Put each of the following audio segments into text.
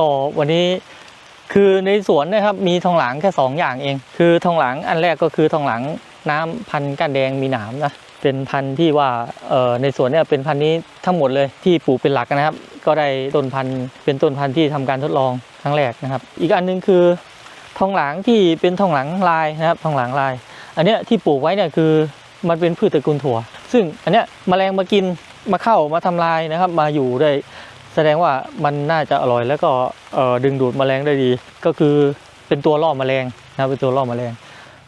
ก็วันนี้คือในสวนนะครับมีทองหลางแค่สองอย่างเอง คือทองหลางอันแรกก็คือทองหลางน้ำพันธุ์ก้านแดงมีหนามนะเป็นพันธุ์ที่ว่าในสวนเนี่ยเป็นพันธุ์นี้ทั้งหมดเลยที่ปลูกเป็นหลักนะครับ ก็ได้ต้นพันธุ์เป็นต้นพันธุ์ที่ทำการทดลองครั้งแรกนะครับ อีกอันหนึงคือทองหลางที่เป็นทองหลางลายนะครับทองหลางลาย อันเนี้ยที่ปลูกไว้เนี่ยคือมันเป็นพืชตระกูลถั่ว ซึ่งอันเนี้ยแมลงมากินมาเข้ามาทำลายนะครับ มาอยู่ได้ แสดงว่ามันน่าจะอร่อยแล้วก็ดึงดูดแมลงได้ดี ก็คือเป็นตัวล่อแมลงนะเป็นตัวล่อแมลง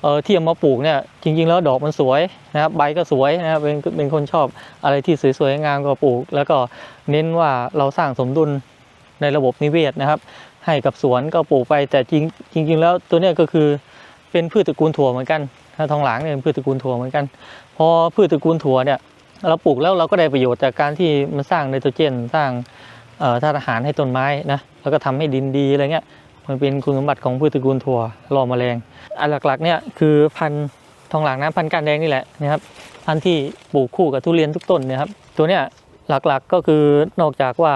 เออที่เอามาปลูกเนี่ยจริง ๆ แล้วดอกมันสวยนะครับใบก็สวยนะครับเป็นเป็นคนชอบอะไรที่สวยๆงามก็ปลูก แล้วก็เน้นว่าเราสร้างสมดุลในระบบนิเวศนะครับ ให้กับสวนก็ปลูกไปแต่จริงจริง ๆ แล้วตัวเนี้ยก็คือเป็นพืชตระกูลถั่วเหมือนกันถ้าทองหลางเนี่ยเป็นพืชตระกูลถั่วเหมือนกัน พอพืชตระกูลถั่วเนี่ยเราปลูกแล้วเราก็ได้ประโยชน์จากการที่มันสร้างไนโตรเจนสร้าง ธาตุอาหารให้ต้นไม้นะแล้วก็ทำให้ดินดีอะไรเงี้ยมันเป็นคุณสมบัติของพืชตระกูลถั่วล่อแมลงอันหลักๆเนี่ยคือพันธุ์ทองหลางน้ำพันธุ์กานแดงนี่แหละนะครับพันธุ์ที่ปลูกคู่กับทุเรียนทุกต้นเนะครับตัวเนี้ยหลักๆก็คือนอกจากว่า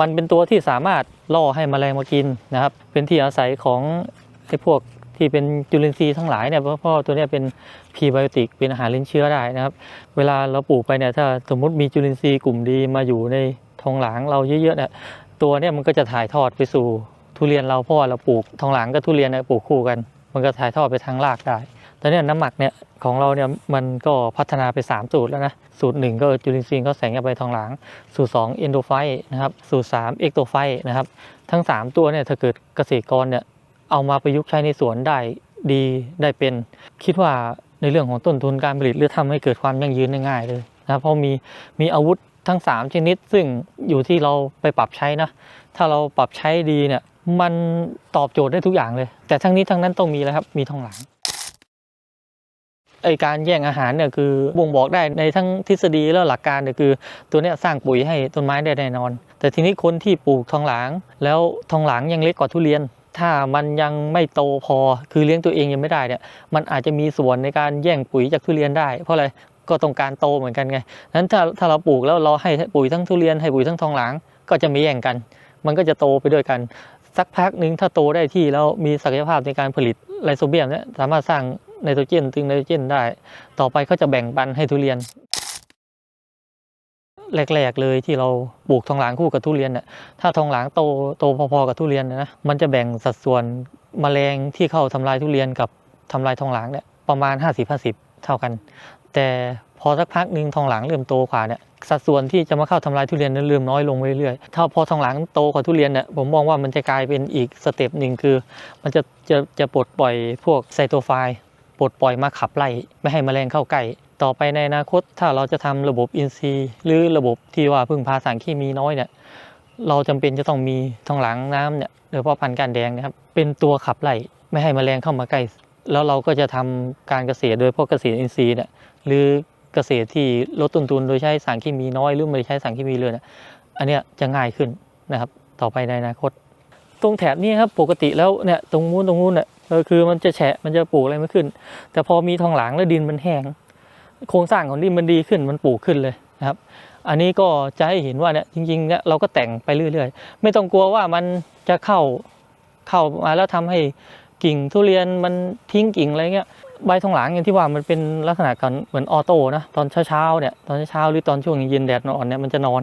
มันเป็นตัวที่สามารถล่อให้แมลงมากินนะครับ เป็นที่อาศัยของไอ้พวกที่เป็นจุลินทรีย์ทั้งหลายเนี่ยเพราะเพราตัวเนี้ยเป็นพรีไบโอติกเป็นอาหารเลี้ยงเชื้อได้นะครับ เวลาเราปลูกไปเนี่ยถ้าสมมติมีจุลินทรีย์กลุ่มดีมาอยู่ใน ทองหลางเราเยอะๆเนี่ยตัวเนี่ยมันก็จะถ่ายทอดไปสู่ทุเรียนเราเพราะว่าเราปลูกทองหลางกับทุเรียนเนี่ยปลูกคู่กัน มันก็ถ่ายทอดไปทางรากได้แต่เนี่ยน้ำหมักเนี่ยของเราเนี่ยมันก็พัฒนาไป 3 สูตรแล้วนะ สูตรหนึ่งก็จุลินทรีย์ก็แสงกับใบทองหลาง สูตร 2 เอนโดไฟนะครับ สูตร 3 เอ็กโตไฟนะครับ ทั้ง 3 ตัวเนี่ยถ้าเกิดเกษตรกรเนี่ยเอามาประยุกต์ใช้ในสวนได้ดีได้เป็น คิดว่าในเรื่องของต้นทุนการผลิตหรือทำให้เกิดความยั่งยืนได้ง่ายเลยนะครับเพราะมีมีอาวุธ ทั้ง 3 ชนิด ซึ่งอยู่ที่เราไปปรับใช้นะ ถ้าเราปรับใช้ดีเนี่ย มันตอบโจทย์ได้ทุกอย่างเลย แต่ทั้งนี้ทั้งนั้นต้องมีแล้วครับ มีทองหลางไอการแย่งอาหารเนี่ยคือบ่งบอกได้ในทั้งทฤษฎีและหลักการเนี่ยคือ ตัวเนี้ยสร้างปุ๋ยให้ต้นไม้ได้แน่นอน แต่ทีนี้คนที่ปลูกทองหลาง แล้วทองหลางยังเล็กกว่าทุเรียน ถ้ามันยังไม่โตพอคือเลี้ยงตัวเองยังไม่ได้เนี่ยมันอาจจะมีส่วนในการแย่งปุ๋ยจากทุเรียนได้ เพราะอะไร ก็ต้องการโตเหมือนกันไงนั้นถ้าถ้าเราปลูกแล้วเราให้ปุ๋ยทั้งทุเรียนให้ปุ๋ยทั้งทองหลางก็จะม่แย่งกัน มันก็จะโตไปด้วยกัน สักพักหนึ่งถ้าโตได้ที่แล้วมีศักยภาพในการผลิตไลโซเบียมเนี่ยสามารถสร้างไนโตรเจนตึงไนโตรเจนได้ ต่อไปเขาจะแบ่งปันให้ทุเรียนแรกๆเลยที่เราปลูกทองหลางคู่กับทุเรียนเนี่ยถ้าทองหลางโตโตพอๆกับทุเรียนนะมันจะแบ่งสัดส่วนแมลงที่เข้าทำลายทุเรียนกับทำลายทองหลางเนี่ยประมาณ 50-50 เท่ากัน แต่พอสักพักหนึ่งทองหลางเริ่มโตกว่าเนี่ยสัดส่วนที่จะมาเข้าทำลายทุเรียนนั้นเริ่มน้อยลงเรื่อยๆ ถ้าพอทองหลางโตกว่าทุเรียนเนี่ยผมมองว่ามันจะกลายเป็นอีกสเต็ปหนึ่งคือ มันจะจะจะปลดปล่อยพวกไซโตไฟล์ปลดปล่อยมาขับไล่ไม่ให้มแมลงเข้าใกล้ต่อไปในอนาคตถ้าเราจะทำระบบอินทรีย์ หรือระบบที่ว่าพึ่งพาสารเคมีน้อยเนี่ยเราจำเป็นจะต้องมีทองหลางน้ำเนี่ยโดยเฉพาะพันธุ์การแดงนะครับเป็นตัวขับไล่ไม่ให้มแมลงเข้ามาใกล้แล้วเราก็จะทำการเกษตรโดยพาะเกษตรอินทรีย์เนี่ย หรือเกษตรที่ลดต้นทุนโดยใช้สารเคมีน้อยหรือไม่ใช้สารเคมีเลยเนี่ยอันเนี้ยจะง่ายขึ้นนะครับ ต่อไปในอนาคต ตรงแถบนี้ครับปกติแล้วเนี่ยตรงนู้นตรงนู้นเนี่ยคือมันจะแฉะมันจะปลูกอะไรไม่ขึ้น แต่พอมีทองหลางแล้วดินมันแห้งโครงสร้างของดินมันดีขึ้นมันปลูกขึ้นเลยนะครับ อันนี้ก็จะให้เห็นว่าเนี่ยจริงๆเนี่ยเราก็แต่งไปเรื่อยๆ ไม่ต้องกลัวว่ามันจะเข้าเข้ามาแล้วทำให้กิ่งทุเรียนมันทิ้งกิ่งอะไรเงี้ย ใบทองหลางอย่างที่ว่ามันเป็นลักษณะกันเหมือนออโต้นะตอนเช้าๆเนี่ยตอนเช้าหรือตอนช่วงเย็นแดดอ่อนเนี่ยมันจะนอน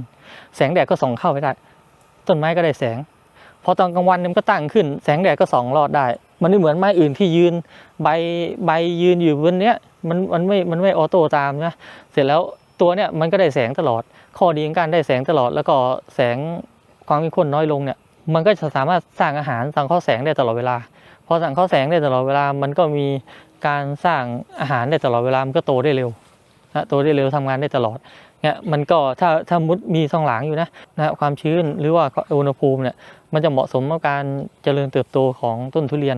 แสงแดดก็ส่องเข้าไปได้ ต้นไม้ก็ได้แสงพอตอนกลางวันมันก็ตั้งขึ้น แสงแดดก็ส่องรอดได้ มันไม่เหมือนไม้อื่นที่ยืนใบใบยืนอยู่บนเนี้ยมันมันไม่มันไม่ออโต้ตามนะเสร็จแล้วตัวเนี้ยมันก็ได้แสงตลอด ข้อดีของการได้แสงตลอด แล้วก็แสงความมข้นน้อยลงเนี่ยมันก็จะสามารถสร้างอาหารสังเคราะห์แสงได้ตลอดเวลา พอสังเคราะห์แสงได้ตลอดเวลา มันก็มี การสร้างอาหารได้ตลอดเวลามันก็โตได้เร็วนะโตได้เร็วทำงานได้ตลอดเนี่ยมันก็ถ้าถ้ามุดมีทองหลางอยู่นะนะความชื้นหรือว่าอุณหภูมิเนี่ยมันจะเหมาะสมกับการเจริญเติบโตของต้นทุเรียน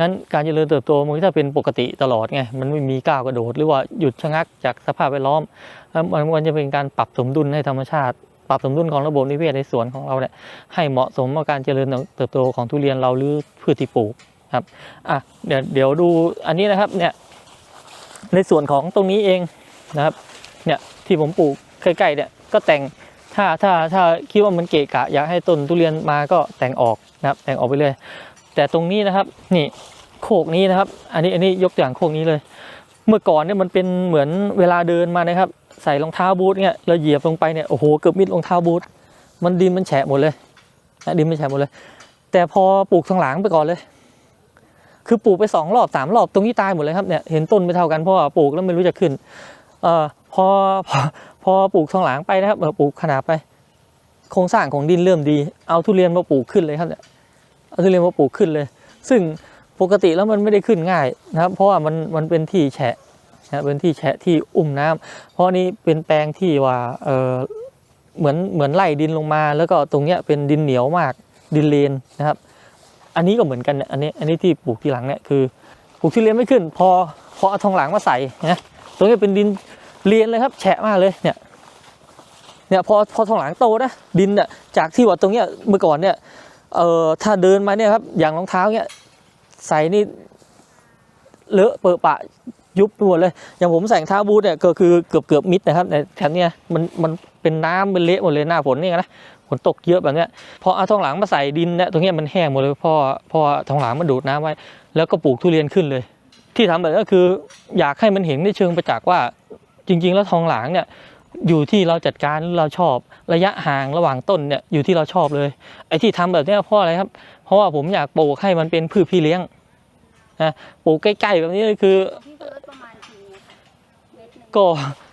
งั้นการเจริญเติบโตมันก็จะเป็นปกติตลอดไงมันไม่มีก้าวกระโดด หรือว่าหยุดชะงักจากสภาพแวดล้อมแล้วมันมันจะเป็นการปรับสมดุลให้ธรรมชาติ ปรับสมดุลของระบบนิเวศในสวนของเราเนี่ยให้เหมาะสมกับการเจริญเติบโตของทุเรียนเราหรือพืชที่ปลูก ครับอะเดี๋ยวเดี๋ยวดูอันนี้นะครับเนี่ยในส่วนของตรงนี้เองนะครับเนี่ยที่ผมปลูกใกล้ๆเนี่ยก็แต่งถ้าถ้าถ้าคิดว่ามันเกะกะอยากให้ต้นทุเรียนมาก็แต่งออกนะครับแต่งออกไปเลย แต่ตรงนี้นะครับนี่โคกนี้นะครับ อันนี้อันนี้ยกตัวอย่างโคกนี้เลย เมื่อก่อนเนี่ยมันเป็นเหมือนเวลาเดินมานะครับ ใส่รองเท้าบูทเนี่ยเราเหยียบลงไปเนี่ยโอ้โหเกือบมิดรองเท้าบูทมันดินมันแฉะหมดเลยนะดินมันแฉะหมดเลย แต่พอปลูกทางหลังไปก่อนเลย คือปลูกไปสองรอบสามรอบตรงนี้ตายหมดเลยครับเนี่ยเห็นต้นไม่เท่ากันเพราะว่าปลูกแล้วไม่รู้จะขึ้นเอ่อพอพอพอปลูกทางหลังไปนะครับเออปลูกขนาดไป โครงสร้างของดินเริ่มดี เอาทุเรียนมาปลูกขึ้นเลยครับเนี่ยเอาทุเรียนมาปลูกขึ้นเลย ซึ่งปกติแล้วมันไม่ได้ขึ้นง่ายนะครับ เพราะว่ามันมันเป็นที่แฉะนะเป็นที่แฉะที่อุ้มน้ำเพราะนี่เป็นแปลงที่ว่าเออเหมือนเหมือนไล่ดินลงมา แล้วก็ตรงเนี้ยเป็นดินเหนียวมากดินเลนนะครับ อันนี้ก็เหมือนกันเนี่ยอันนี้อันนี้ที่ปลูกทีหลังเนี่ยคือปลูกทุเรียนไม่ขึ้น พอพอเอาทองหลังมาใส่นะตรงนี้เป็นดินเรียนเลยครับ แฉะมากเลยเนี่ยเนี่ยพอพอทองหลังโตนะดินเนี่ยจากที่ว่าตรงเนี้ยเมื่อก่อนเนี่ยเอ่อถ้าเดินมาเนี่ยครับอย่างรองเท้าเนี่ยใส่นี่เลอะเปอะปะยุบไปหมดเลยอย่างผมใส่รองเท้าบูทเนี่ยก็คือเกือบเกือบมิดนะครับในแถบเนี้ยมันมันเป็นน้ำเป็นเละหมดเลยหน้าฝนนี่นะ ฝนตกเยอะแบบเนี้ยพอเอาทองหลังมาใส่ดินเนี่ยตรงเนี้ยมันแห้งหมดเลยเพราะเพราะว่าทองหลังมันดูดน้ำไว้ แล้วก็ปลูกทุเรียนขึ้นเลย ที่ทำแบบนี้ก็คืออยากให้มันเห็นในเชิงประจักษ์ว่า จริง ๆ แล้วทองหลางเนี่ยอยู่ที่เราจัดการเราชอบระยะห่างระหว่างต้นเนี่ยอยู่ที่เราชอบเลยไอ้ที่ทำแบบเนี้ยเพราะอะไรครับ เพราะว่าผมอยากปลูกให้มันเป็นพืชพี่เลี้ยงนะปลูกใกล้ๆแบบนี้คือพี่เบิร์ดประมาณกี่เมตรคะเมตรหนึ่งก็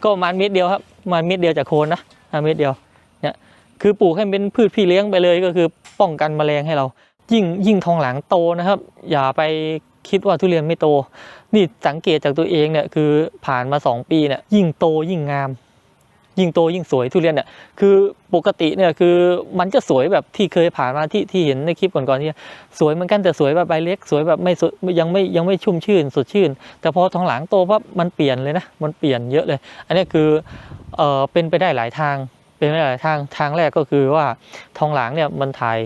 ก็ประมาณเม็ดเดียวครับประมาณเม็ดเดียวจากโคนนะอ่าเม็ดเดียวเนี่ย คือปลูกให้เป็นพืชพี่เลี้ยงไปเลยก็คือป้องกันแมลงให้เรา ยิ่งยิ่งทองหลังโตนะครับ อย่าไปคิดว่าทุเรียนไม่โต นี่สังเกตจากตัวเองเนี่ยคือผ่านมาสองปีเนี่ยยิ่งโตยิ่งงาม ยิ่งโตยิ่งสวยทุเรียนเนี่ยคือปกติเนี่ยคือมันจะสวยแบบที่เคยผ่านมาที่ที่เห็นในคลิปก่อนๆที่สวยเหมือนกันแต่สวยแบบใบเล็ก สวยแบบไม่สยังไม่ยังไม่ชุ่มชื่นสดชื่น แต่พอทองหลังโตปั๊บมันเปลี่ยนเลยนะมันเปลี่ยนเยอะเลย อันนี้คือเออเป็นไปได้หลายทาง เป็นไปได้หลายทางทางแรกก็คือว่าทองหลังเนี่ยมันถ่าย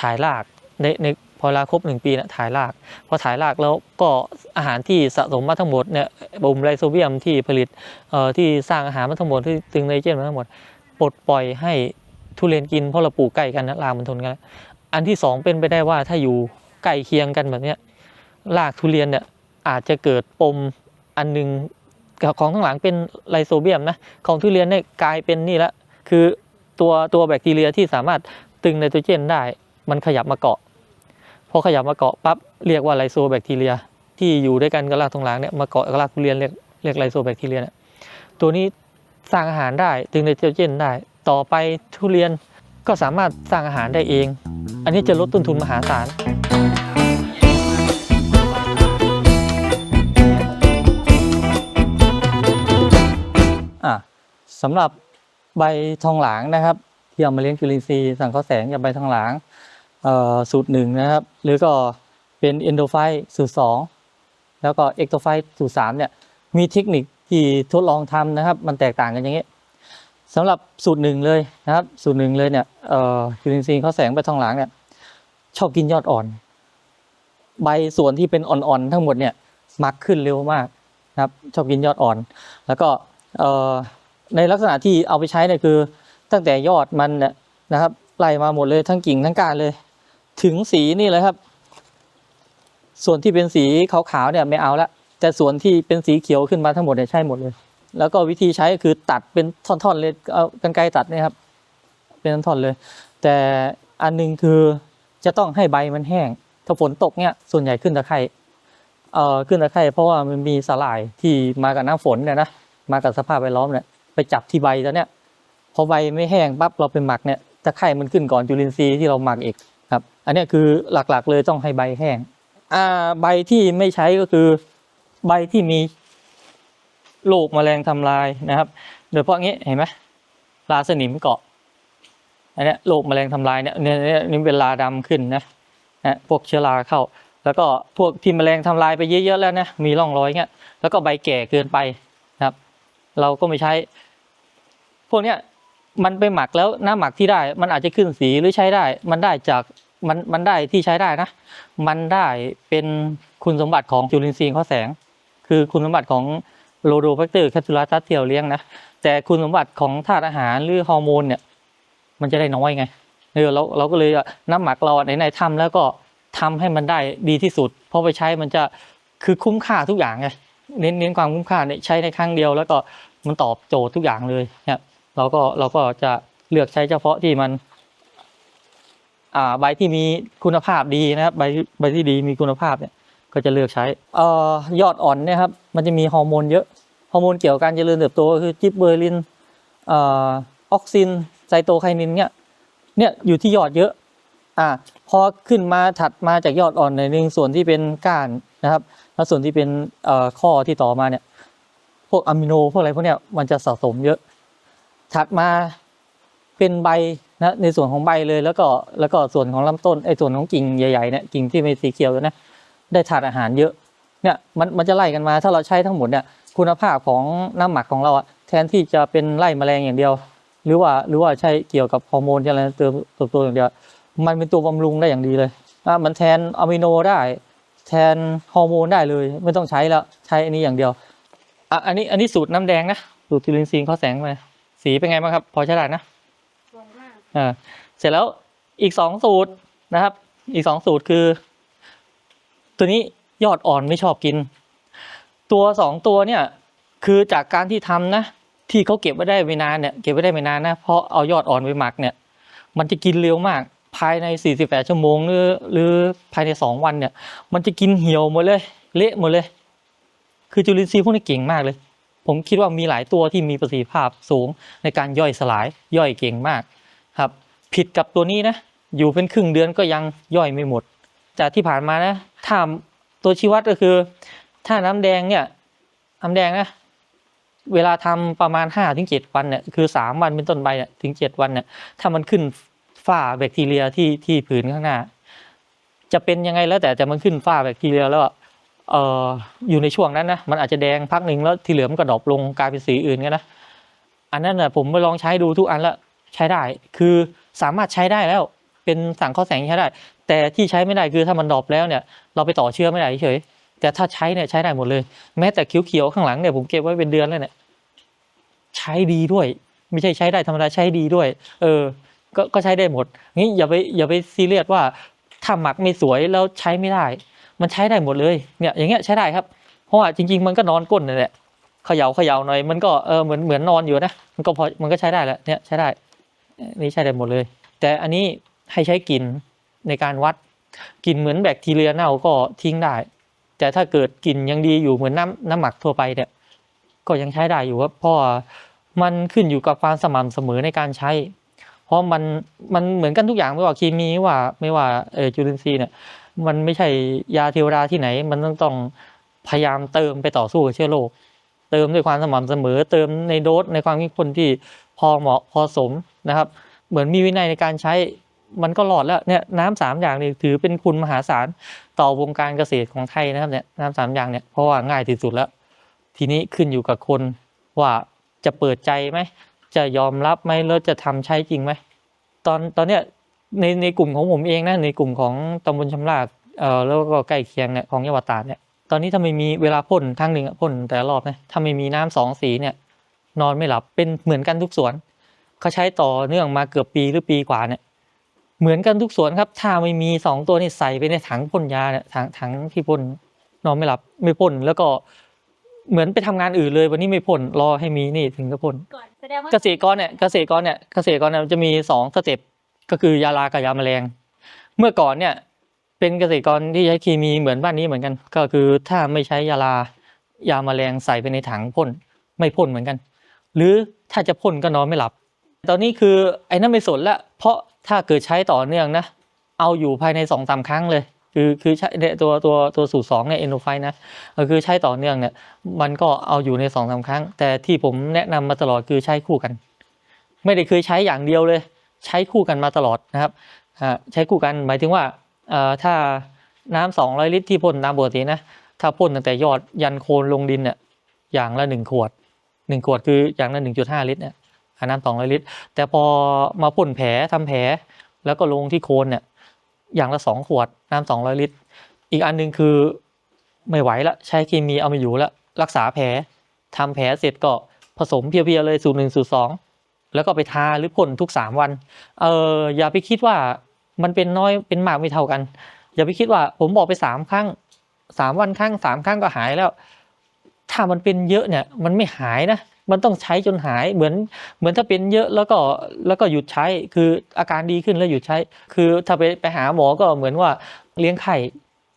ถ่ายรากในในพอเวลาครบหนึ่งปีเนี่ยถ่ายรากพอถ่ายรากแล้วก็อาหารที่สะสมมาทั้งหมดเนี่ยบุมไลโซเบียมที่ผลิตเอ่อที่สร้างอาหารมาทั้งหมดที่ตึงไนเจนมาทั้งหมดปลดปล่อยให้ทุเรียนกินเพราะเราปลูกใกล้กันนะรากมันทนกันอันที่สองเป็นไปได้ว่าถ้าอยู่ใกล้เคียงกันแบบเนี้ยรากทุเรียนเนี่ยอาจจะเกิดปมอันหนึงของข้างหลังเป็นไลโซเบียมนะของทุเรียนเนี่ยกลายเป็นนี่ละ คือตัวตัวแบคทีเรียที่สามารถตึงไนโตรเจนได้ มันขยับมาเกาะพอขยับมาเกาะปั๊บเรียกว่าไลโซแบคทีเรีย ที่อยู่ด้วยกันกับรากทองหลางเนี่ยมาเกาะกับรากทุเรียนเรียกเรียกไลโซแบคทีเรียเนี่ยตัวนี้สร้างอาหารได้ตึงไนโตรเจนได้ ต่อไปทุเรียนก็สามารถสร้างอาหารได้เอง อันนี้จะลดต้นทุนมหาศาลอะสำหรับ ใบทองหลางนะครับที่เอามาเลี้ยงจุลินทรีย์สังเคราะห์แสงกับใบทองหลางสูตรหนึ่งนะครับ หรือก็เป็นเอนโดไฟสูตรสองแล้วก็เอ็กโตไฟสูตรสามเนี่ยมีเทคนิคที่ทดลองทำนะครับ มันแตกต่างกันอย่างนี้สำหรับสูตรหนึ่งเลยนะครับสูตรหนึ่งเลยเนี่ยเออจุลินทรีย์เขาแสงใบทองหลางเนี่ยชอบกินยอดอ่อน ใบส่วนที่เป็นอ่อนๆทั้งหมดเนี่ยมักขึ้นเร็วมากนะครับชอบกินยอดอ่อน แล้วก็ ในลักษณะที่เอาไปใช้เนี่ยคือ ตั้งแต่ยอดมันเนี่ยนะครับไล่มาหมดเลยทั้งกิ่งทั้งก้านเลย ถึงสีนี่เลยครับ ส่วนที่เป็นสีขาวๆเนี่ยไม่เอาละแต่ส่วนที่เป็นสีเขียวขึ้นมาทั้งหมดเนี่ยใช่หมดเลย แล้วก็วิธีใช้ก็คือตัดเป็นท่อนๆเลยเอากันไกรตัดเนี่ยครับเป็นท่อนๆเลย แต่อันหนึงคือจะต้องให้ใบมันแห้ง ถ้าฝนตกเนี่ยส่วนใหญ่ขึ้นตะไคร่เอ่อขึ้นตะไคร่เพราะว่ามันมีสลายที่มากับน้ำฝนเนี่ยนะมากับสภาพแวดล้อมเนี่ย ไปจับที่ใบตัวเนี้ยพอใบไม่แห้งปั๊บเราไปหมักเนี่ยตะไคร่มันขึ้นก่อนจุลินทรีย์ที่เราหมักอีกครับ อันนี้คือหลักๆเลยต้องให้ใบแห้งอ่าใบที่ไม่ใช้ก็คือใบที่มีโรคแมลงทำลายนะครับ โดยเฉพาะงี้เห็นไหมราสนิมเกาะอันนี้โรคแมลงทำลายเนี่ยเนี่ยเนี่เป็นลาดำขึ้นนะนะพวกเชื้อราเข้า แล้วก็พวกที่แมลงทำลายไปเยอะๆแล้วนะมีร่องรอยเงี้ยแล้วก็ใบแก่เกินไปนะครับ เราก็ไม่ใช้ วกเนี้ยมันไปหมักแล้วน้ำหมักที่ได้ มันอาจจะขึ้นสีหรือใช้ได้ มันได้จากมันมันได้ที่ใช้ได้นะ มันได้เป็นคุณสมบัติของจุลินทรีย์ข้อแสง คือคุณสมบัติของโลโดแฟกเตอร์แคปซูลัสตัสที่เราเลี้ยงนะแต่คุณสมบัติของธาตุอาหารหรือฮอร์โมนเนี่ย มันจะได้น้อยไงเออเราเราก็เลยน้ำหมักเราไหนๆทำแล้วก็ทำให้มันได้ดีที่สุดพราะไปใช้มันจะคือคุ้มค่าทุกอย่างไงเน้นเน้นความคุ้มค่าเนี่ยใช้ในครั้งเดียว แล้วก็มันตอบโจทย์ทุกอย่างเลยเนี่ย เราก็เราก็จะเลือกใช้เฉพาะที่มัน อ่าใบที่มีคุณภาพดีนะครับใบใบที่ดีมีคุณภาพเนี่ย ก็จะเลือกใช้เอ่อยอดอ่อนเนี่ยครับ มันจะมีฮอร์โมนเยอะฮอร์โมนเกี่ยวกับการเจริญเติบโตคือจิบเบอร์ลินออกซินไซโตไคนินเนี่ยเนี่ยอยู่ที่ยอดเยอะ อ่า พอขึ้นมาถัดมาจากยอดอ่อนในหนึ่งส่วนที่เป็นก้านนะครับ แล้วส่วนที่เป็นข้อที่ต่อมาเนี่ย พวกอะมิโนพวกอะไรพวกเนี้ยมันจะสะสมเยอะ ถัดมาเป็นใบนะในส่วนของใบเลยแล้วก็แล้วก็ส่วนของลำต้นไอ้ส่วนของกิ่งใหญ่ๆเนี่ยกิ่งที่เป็นสีเขียวเนี่ยนะได้ถาดอาหารเยอะเนี่ยมันมันจะไล่กันมาถ้าเราใช้ทั้งหมดเนี่ยคุณภาพของน้ำหมักของเราอะแทนที่จะเป็นไล่แมลงอย่างเดียว หรือว่าหรือว่าใช้เกี่ยวกับฮอร์โมนที่อะไรเติมเติบโตอย่างเดียว มันเป็นตัวบำรุงได้อย่างดีเลยอะมันแทนอะมิโนได้ แทนฮอร์โมนได้เลยไม่ต้องใช้แล้วใช้อันนี้อย่างเดียวอะอันนี้อันนี้สูตรน้ำแดงนะสูตรจุลินทรีย์ข้อแสงไป สีเป็นไงบ้างครับ พอใช้ได้นะสวยมากอ่าเสร็จแล้วอีกสองสูตรนะครับ อีกสองสูตรคือ ตัวนี้ยอดอ่อนไม่ชอบกิน ตัวสองตัวเนี่ยคือจากการที่ทำนะ ที่เขาเก็บไว้ได้ไม่นานเนี่ยเก็บไว้ได้ไม่นานนะเพราะเอายอดอ่อนไปหมักเนี่ย มันจะกินเร็วมาก ภายใน 48 ชั่วโมงหรือหรือภายใน 2 วันเนี่ย มันจะกินเหี่ยวหมดเลย เละหมดเลย คือจุลินทรีย์พวกนี้เก่งมากเลย ผมคิดว่ามีหลายตัวที่มีประสิทธิภาพสูงในการย่อยสลายย่อยเก่งมากครับ ผิดกับตัวนี้นะ อยู่เป็นครึ่งเดือนก็ยังย่อยไม่หมด จากที่ผ่านมานะถ้าตัวชี้วัดก็คือ ถ้าน้ำแดงเนี่ยน้ำแดงนะเวลาทำประมาณห้าถึงเจ็ดวันเนี่ยคือสามวันเป็นต้นไปเนี่ยถึงเจ็ดวันเนี่ยถ้ามันขึ้นฝ้าแบคทีเรียที่ที่ผืนข้างหน้า จะเป็นยังไงแล้วแต่แต่มันขึ้นฝ้าแบคทีเรียแล้ว อยู่ในช่วงนั้นนะมันอาจจะแดงพักหนึ่งแล้วที่เหลือมันก็ดรอปลงกลายเป็นสีอื่นกันนะอันนั้นน่ะผมไปลองใช้ดูทุกอันแล้วใช้ได้ คือสามารถใช้ได้แล้วเป็นสั่งข้อแสงใช้ได้ แต่ที่ใช้ไม่ได้คือถ้ามันดรอปแล้วเนี่ย เราไปต่อเชื้อไม่ได้เฉยแต่ถ้าใช้เนี่ยใช้ได้หมดเลย แม้แต่เขียวๆข้างหลังเนี่ยผมเก็บไว้เป็นเดือนแล้วเนี่ยใช้ดีด้วย ไม่ใช่ใช้ได้ธรรมดาใช้ดีด้วย เออ ก็ก็ใช้ได้หมดงี้อย่าไปอย่าไปซีเรียสว่าถ้าหมักไม่สวยแล้วใช้ไม่ได้ มันใช้ได้หมดเลยเนี่ยอย่างเงี้ยใช้ได้ครับ เพราะว่าจริง ๆ มันก็นอนก้นนั่นแหละเขย่าเขย่าหน่อยมันก็เออเหมือนเหมือนนอนอยู่นะมันก็พอมันก็ใช้ได้แหละเนี่ยใช้ได้นี่ใช้ได้หมดเลย แต่อันนี้ให้ใช้กลิ่นในการวัดกลิ่นเหมือนแบคทีเรียเน่าก็ทิ้งได้ แต่ถ้าเกิดกลิ่นยังดีอยู่เหมือนน้ำน้ำหมักทั่วไปเนี่ยก็ยังใช้ได้อยู่ครับเพราะมันขึ้นอยู่กับความสม่ำเสมอในการใช้ เพราะมันมันเหมือนกันทุกอย่างไม่ว่าเคมีว่าไม่ว่าเออจุลินทรีย์เนี่ย มันไม่ใช่ยาเทวดาที่ไหน มันต้องต้องพยายามเติมไปต่อสู้กับเชื้อโรคเติมด้วยความสม่ำเสมอ เติมในโดสในความเข้มข้นที่พอเหมาะพอสมนะครับ เหมือนมีวินัยในการใช้มันก็หลอดแล้วเนี่ยน้ำสามอย่างนี้ถือเป็นคุณมหาศาลต่อวงการเกษตรของไทยนะครับเนี่ยน้ำสามอย่างเนี่ยเพราะว่าง่ายที่สุดแล้ว ทีนี้ขึ้นอยู่กับคนว่าจะเปิดใจไหมจะยอมรับไหมแล้วจะทำใช้จริงไหมตอนตอนเนี้ย ในในกลุ่มของผมเองนะในกลุ่มของตำบลชำราบเอ่อแล้วก็ใกล้เคียงเนี่ยของจังหวัดตราดเนี่ยตอนนี้ถ้าไม่มีเวลาพ่นครั้งหนึ่งอะพ่นแต่ละรอบนะถ้าไม่มีน้ำสองสีเนี่ย นอนไม่หลับเป็นเหมือนกันทุกสวนเขาใช้ต่อเนื่องมาเกือบปีหรือปีกว่าเนี่ย เหมือนกันทุกสวนครับ ถ้าไม่มีสองตัวนี่ใส่ไปในถังพ่นยาเนี่ยถังถังที่พ่นนอนไม่หลับไม่พ่นแล้วก็เหมือนไปทำงานอื่นเลยวันนี้ไม่พ่นรอให้มีนี่ถึงจะพ่นก่อนแสดงว่าเกษตรกรเนี่ยเกษตรกรเนี่ยเกษตรกรเนี่ยมันจะมีสองสเต็ป ก็คือยาลากับยาแมลง เมื่อก่อนเนี่ยเป็นเกษตรกรที่ใช้เคมีเหมือนบ้านนี้เหมือนกัน ก็คือถ้าไม่ใช้ยาลายาแมลงใส่ไปในถังพ่นไม่พ่นเหมือนกัน หรือถ้าจะพ่นก็นอนไม่หลับ ตอนนี้คือไอ้นั่นไม่สนละเพราะถ้าเกิดใช้ต่อเนื่องนะ เอาอยู่ภายในสองสามครั้งเลย คือคือใช้ตัวตัวตัวสูตรสองเนี่ยเอนโนไฟนะก็คือใช้ต่อเนื่องเนี่ยมันก็เอาอยู่ในสองสามครั้ง แต่ที่ผมแนะนำมาตลอดคือใช้คู่กัน ไม่ได้เคยใช้อย่างเดียวเลย ใช้คู่กันมาตลอดนะครับใช้คู่กันหมายถึงว่าถ้าน้ำสองร้อยลิตรที่พ่นตามปกตินะถ้าพ่นตั้งแต่ยอดยันโคนลงดินเนี่ยอย่างละหนึ่งขวดหนึ่งขวดคืออย่างละหนึ่งจุดห้าลิตรเนี่ยน้ำสองร้อยลิตร แต่พอมาพ่นแผลทำแผลแล้วก็ลงที่โคนเนี่ยอย่างละสองขวดน้ำสองร้อยลิตร อีกอันหนึ่งคือไม่ไหวละใช้เคมีเอาม่อยู่ละรักษาแผลทำแผลเสร็จก็ผสมเพียวๆเลยสูตรหนึ่งสูตรสอง แล้วก็ไปทาหรือพ่นทุกสามวัน เอออย่าไปคิดว่ามันเป็นน้อยเป็นมากไม่เท่ากัน อย่าไปคิดว่าผมบอกไปสามครั้งสามวันครั้งสามครั้งก็หายแล้ว ถ้ามันเป็นเยอะเนี่ยมันไม่หายนะมันต้องใช้จนหายเหมือนเหมือนถ้าเป็นเยอะแล้วก็แล้วก็หยุดใช้คืออาการดีขึ้นแล้วหยุดใช้ คือถ้าไปไปหาหมอก็เหมือนว่าเลี้ยงไข่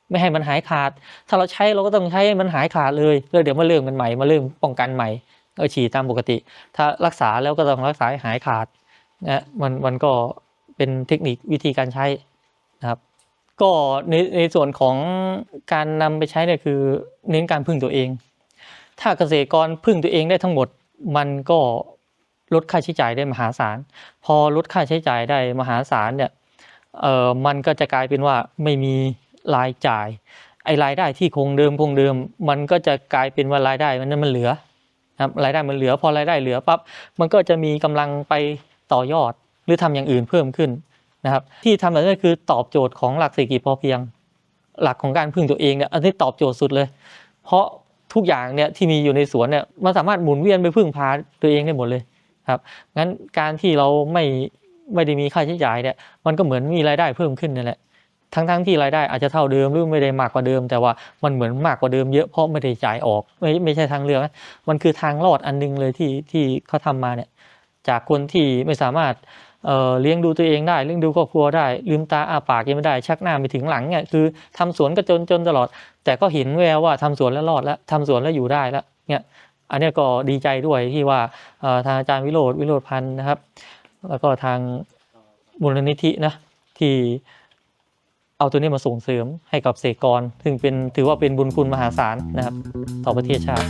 ไม่ให้มันหายขาด ถ้าเราใช้เราก็ต้องใช้มันหายขาดเลยแล้วเดี๋ยวมาเริ่มกันใหม่มาเริ่มป้องกันใหม่ ก็ฉีดตามปกติ ถ้ารักษาแล้วก็ต้องรักษาให้หายขาดนะมันมันก็เป็นเทคนิควิธีการใช้นะครับ ก็ในในส่วนของการนำไปใช้เนี่ยคือเน้นการพึ่งตัวเอง ถ้าเกษตรกรพึ่งตัวเองได้ทั้งหมด มันก็ลดค่าใช้จ่ายได้มหาศาล พอลดค่าใช้จ่ายได้มหาศาลเนี่ยเออมันก็จะกลายเป็นว่าไม่มีรายจ่ายไอ้รายได้ที่คงเดิมคงเดิม มันก็จะกลายเป็นว่ารายได้มันนั้นมันเหลือ ครับรายได้มันเหลือพอรายได้เหลือปั๊บมันก็จะมีกำลังไปต่อยอดหรือทำอย่างอื่นเพิ่มขึ้นนะครับ ที่ทำแบบนี้คือตอบโจทย์ของหลักเศรษฐกิจพอเพียง หลักของการพึ่งตัวเองเนี่ยอันนี้ตอบโจทย์สุดเลย เพราะทุกอย่างเนี่ยที่มีอยู่ในสวนเนี่ยมันสามารถหมุนเวียนไปพึ่งพาตัวเองได้หมดเลยครับงั้นการที่เราไม่ไม่ได้มีค่าใช้จ่ายเนี่ยมันก็เหมือนมีรายได้เพิ่มขึ้นนั่นแหละ ทั้งๆที่รายได้อาจจะเท่าเดิมหรือไม่ได้มากกว่าเดิม แต่ว่ามันเหมือนมากกว่าเดิมเยอะเพราะไม่ได้จ่ายออกไม่ไม่ใช่ทางเลือกนะมันคือทางรอดอันหนึงเลยที่ที่เขาทำมาเนี่ยจากคนที่ไม่สามารถเอ่อเลี้ยงดูตัวเองได้เลี้ยงดูครอบครัวได้ ลืมตาอาปากยังไม่ได้ ชักหน้าไปถึงหลังเนี่ยคือทำสวนก็จนจนตลอด แต่ก็เห็นแววว่าทำสวนแล้วรอดแล้วทำสวนแล้วอยู่ได้แล้วเนี่ยอันนี้ก็ดีใจด้วยที่ว่าทางอาจารย์วิโรธวิโรธพันธ์นะครับ แล้วก็ทางมูลนิธินะที่ เอาตัวนี้มาส่งเสริมให้กับเกษตรกรซึ่งเป็นถือว่าเป็นบุญคุณมหาศาลนะครับ ต่อประเทศชาติ